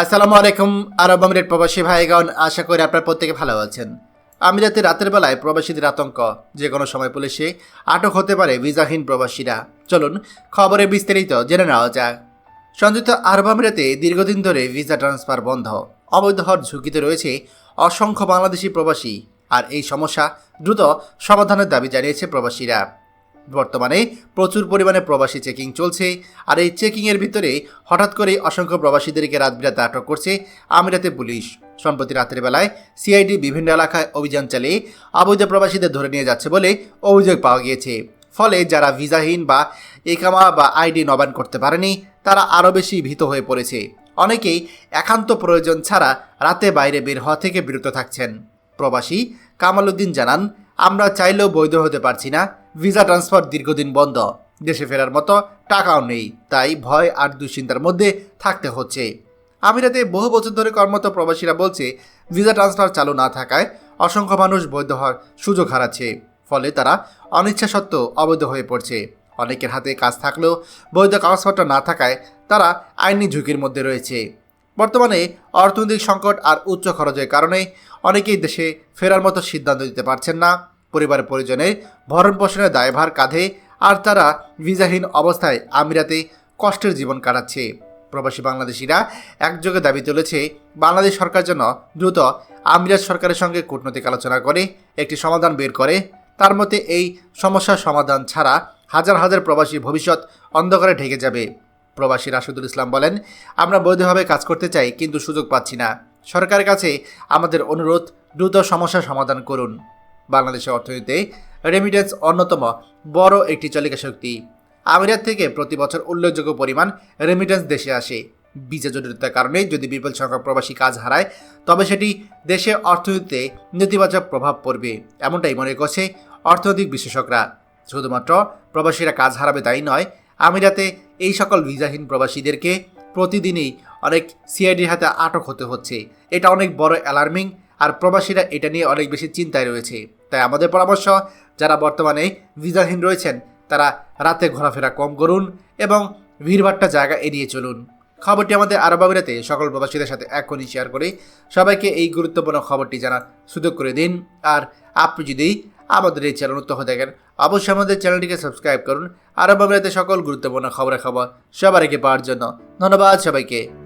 আসসালামু আলাইকুম, আরব আমিরেট প্রবাসী ভাইগণ, আশা করি আপনার প্রত্যেকে ভালো আছেন। আমিরাতে রাতের বেলায় প্রবাসীদের আতঙ্ক, যে কোনো সময় পুলিশে আটক হতে পারে ভিসাহীন প্রবাসীরা। চলুন খবরে বিস্তারিত জেনে নেওয়া যাক। সংযুক্ত আরব আমিরাতে দীর্ঘদিন ধরে ভিসা ট্রান্সফার বন্ধ। অবৈধ হওয়ার ঝুঁকিতে রয়েছে অসংখ্য বাংলাদেশি প্রবাসী। আর এই সমস্যা দ্রুত সমাধানের দাবি জানিয়েছে প্রবাসীরা। বর্তমানে প্রচুর পরিমাণে প্রবাসী চেকিং চলছে, আর এই চেকিংয়ের ভিতরে হঠাৎ করে অসংখ্য প্রবাসীদেরকে রাত বিরাতে আটক করছে আমিরাতে পুলিশ। সম্প্রতি রাতের বেলায় সিআইডি বিভিন্ন এলাকায় অভিযান চালিয়ে অবৈধ প্রবাসীদের ধরে নিয়ে যাচ্ছে বলে অভিযোগ পাওয়া গিয়েছে। ফলে যারা ভিসাহীন বা একামা বা আইডি নবায়ন করতে পারেনি, তারা আরও বেশি ভীত হয়ে পড়েছে। অনেকেই একান্ত প্রয়োজন ছাড়া রাতে বাইরে বের হওয়া থেকে বিরত থাকছেন। প্রবাসী কামাল উদ্দিন জানান, আমরা চাইলেও বৈধ হতে পারছি না। ভিসা ট্রান্সফার দীর্ঘদিন বন্ধ। দেশে ফেরার মতো টাকাও নেই, তাই ভয় আর দুশ্চিন্তার মধ্যে থাকতে হচ্ছে। আমিরাতে বহু বছর ধরে কর্মরত প্রবাসীরা বলছে, ভিসা ট্রান্সফার চালু না থাকায় অসংখ্য মানুষ বৈধ হওয়ার সুযোগ হারাচ্ছে, ফলে তারা অনিচ্ছা সত্ত্বেও অবৈধ হয়ে পড়ছে। অনেকের হাতে কাজ থাকলেও বৈধ কাগজপত্র না থাকায় তারা আইনি ঝুঁকির মধ্যে রয়েছে। বর্তমানে অর্থনৈতিক সংকট আর উচ্চ খরচের কারণে অনেকেই দেশে ফেরার মতো সিদ্ধান্ত দিতে পারছেন না। পরিবার পরিজনের ভরণ পোষণের দায়ভার কাঁধে আর তারা ভিসাহীন অবস্থায় আমিরাতে কষ্টের জীবন কাটাচ্ছে। প্রবাসী বাংলাদেশিরা একযোগে দাবি তুলেছে, বাংলাদেশ সরকার যেন দ্রুত আমিরাত সরকারের সঙ্গে কূটনৈতিক আলোচনা করে, একটি সমাধান বের করে। তার মতে, এই সমস্যার সমাধান ছাড়া হাজার হাজার প্রবাসী ভবিষ্যৎ অন্ধকারে ঢেকে যাবে। প্রবাসী রাশিদুল ইসলাম বলেন, আমরা বৈধভাবে কাজ করতে চাই, কিন্তু সুযোগ পাচ্ছি না। সরকারের কাছে আমাদের অনুরোধ, দ্রুত সমস্যার সমাধান করুন। বাংলাদেশের অর্থনীতিতে রেমিটেন্স অন্যতম বড় একটি চালিকা শক্তি। আমিরাত থেকে প্রতি বছর উল্লেখযোগ্য পরিমাণ রেমিটেন্স দেশে আসে। ভিসা জটিলতার কারণে যদি বিপুল সংখ্যক প্রবাসী কাজ হারায়, তবে সেটি দেশে অর্থনীতিতে নেতিবাচক প্রভাব পড়বে, এমনটাই মনে করছে অর্থনৈতিক বিশেষজ্ঞরা শুধুমাত্র প্রবাসীরা কাজ হারাবে তাই নয় আমিরাতে এই সকল ভিসাহীন প্রবাসীদেরকে প্রতিদিনই অনেক সিআইডির হাতে আটক হতে হচ্ছে। এটা অনেক বড় অ্যালার্মিং আর প্রবাসীরা এটা নিয়ে অনেক বেশি চিন্তায় রয়েছে। তাই আমাদের পরামর্শ, যারা বর্তমানে ভিসাহীন রয়েছেন, তারা রাতে ঘোরাফেরা কম করুন এবং ভিড়ভাট্টা জায়গা এড়িয়ে চলুন। খবরটি আমাদের আরব আমিরাতে সকল প্রবাসীদের সাথে এখনই শেয়ার করে। সবাইকে এই গুরুত্বপূর্ণ খবরটি জানার সুযোগ করে দিন। আর আপনি যদি আমাদের এই চ্যানেল উত্তর হয়ে থাকেন, অবশ্যই আমাদের চ্যানেলটিকে সাবস্ক্রাইব করুন। আরব আমিরাতে সকল গুরুত্বপূর্ণ খবরের খবর সবার আগে পাওয়ার জন্য ধন্যবাদ সবাইকে।